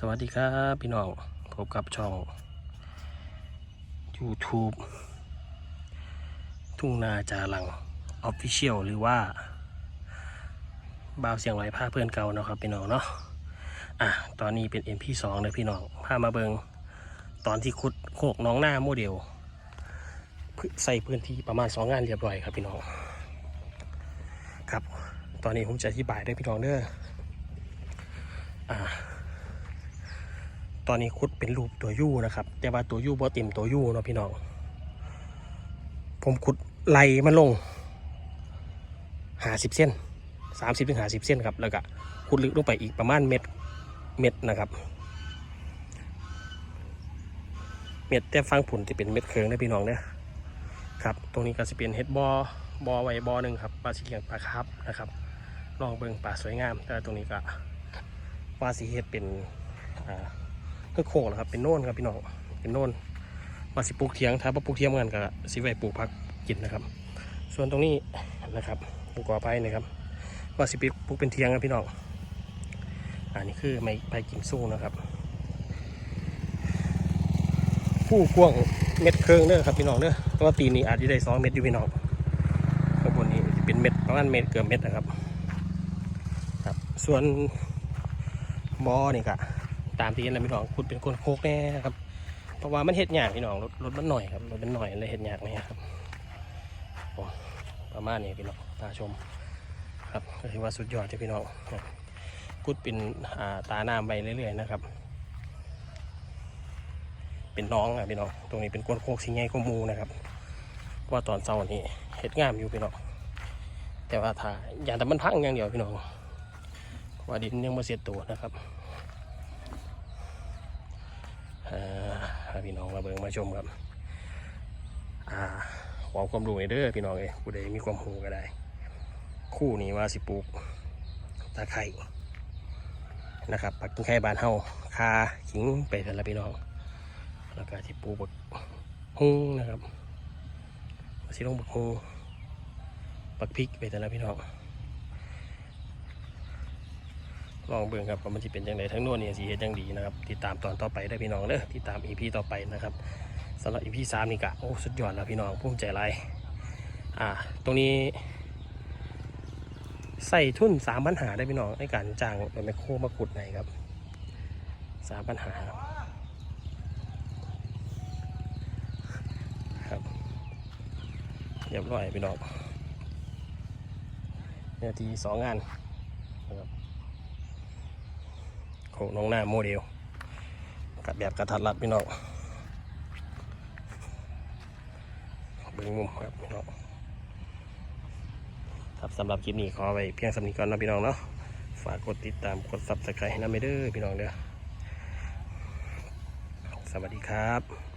สวัสดีครับพี่น้องพบกับช่อง YouTube ทุ่งนาจารัง Official หรือว่าบ่าวเสียงไหลผ้าเพื่อนเก่านะครับพี่น้องเนาะอะตอนนี้เป็น MP2 เลยพี่น้องพามาเบิงตอนที่ขุดโคกน้องหน้าโมเดลพื้นใส่พื้นที่ประมาณสองงานเรียบร้อยครับพี่น้องครับ ตอนนี้ผมจะอธิบายได้พี่น้องเด้ออ่า ตอนนี้คุดเป็นรูปตัวยูนะครับ แต่ว่าตัวยูบ่เต็มตัวยูเนาะพี่น้อง ผมขุดไล่มันลงหาสิบเส้นสามสิบถึงหาสิบเส้นครับ แล้วก็ขุดลึกลงไปอีกประมาณเม็ดเม็ดนะครับ เม็ดแต่ฟังผุนจะเป็นเม็ดเคืองนะพี่น้องเนี่ยครับ ตรงนี้ก็จะเป็นเฮดบอบอไว้บอหนึ่งครับปลาสีเหลืองปลาครับนะครับ ลองเบิ่งปลาสวยงาม แต่ตรงนี้ก็ปลาสีเฮ็ดเป็นอ่า ก็โค้งนะครับเป็นโน่นครับพี่น้องเป็นโน่นมาสิปลูกเทียงถ้าปลูกเทียงกันก็สิไว้ปลูกพักกินนะครับ ส่วนตรงนี้นะครับผมก่อไปนะครับว่าสิปลูกเป็นเทียงครับพี่น้องอันนี้คือไม้ไผ่กิ่งสู้นะครับผู้กว้างเม็ดเครื่องเด้อครับพี่น้องเด้อตัวตีนนี้อาจจะได้สองเม็ดอยู่พี่น้องข้างบนนี้เป็นเม็ดประมาณเม็ดเกือบเม็ดนะครับ ครับ ส่วนบอนี่ก็ ตามที่เห็นแล้วพี่น้องขุดเป็นคนโคกแน่ครับเพราะว่ามันเห็ดหยากพี่น้องรถรถมันหน่อยครับรถมันหน่อยเลยเห็ดหยากไหมครับประมาณนี้พี่น้องตาชมครับก็ถือว่าสุดยอดที่พี่น้องขุดเป็นตาหน้าไปเรื่อยๆนะครับ เป็นน้องอะพี่น้องตรงนี้เป็นก้นโคกสิงไงก็มูนะครับว่าตอนเช้านี้เห็ดงามอยู่พี่น้องแต่ว่าถ้าอย่างแต่มันพังอย่างเดียวพี่น้องว่าดินยังไม่เสร็จตัวนะครับ อ่าพี่น้องมาเบิ่งมาชมครับอ่าขอความรู้เด้อพี่น้องเอ้ยผู้ใดมีความรู้ก็ได้ คู่นี้ว่าสิปลูกตะไคร่นะครับปักกิ้งไข่บานเฮาคาขิงไปแต่ละพี่น้อง แล้วก็สิปลูกบักฮุ้งนะครับสิลงบักฮุ้งบักพริกไปแต่ละพี่น้อง ลองเบิ่งครับว่ามันจะเป็นยังไงทั้งโน้นนี่ยสีเฮ็ดยังดีนะครับติดตามตอนต่อไปได้พี่น้องเด้อติดตามอีพีต่อไปนะครับสำหรับอีพีสามนี่กะโอ้สุดยอดแล้วพี่น้องภูมิใจไรอ่า ตรงนี้ ใส่ทุนสามปัญหาได้พี่น้องในการจ้างรถแมคโครมาขุดไหนครับสามปัญหาครับเรียบร้อยพี่น้องนาทีสองงานนะครับ โคน้องหน้าโมเดลกับแบบกระทัดรัดพี่น้องเบิ้งมุมครับพี่น้องครับสำหรับคลิปนี้ขอไว้เพียงสำนีก่อนนะพี่น้องเนาะฝากกดติดตามกดซับสไครต์ให้นะไม่เด้อพี่น้องเด้อสวัสดีครับ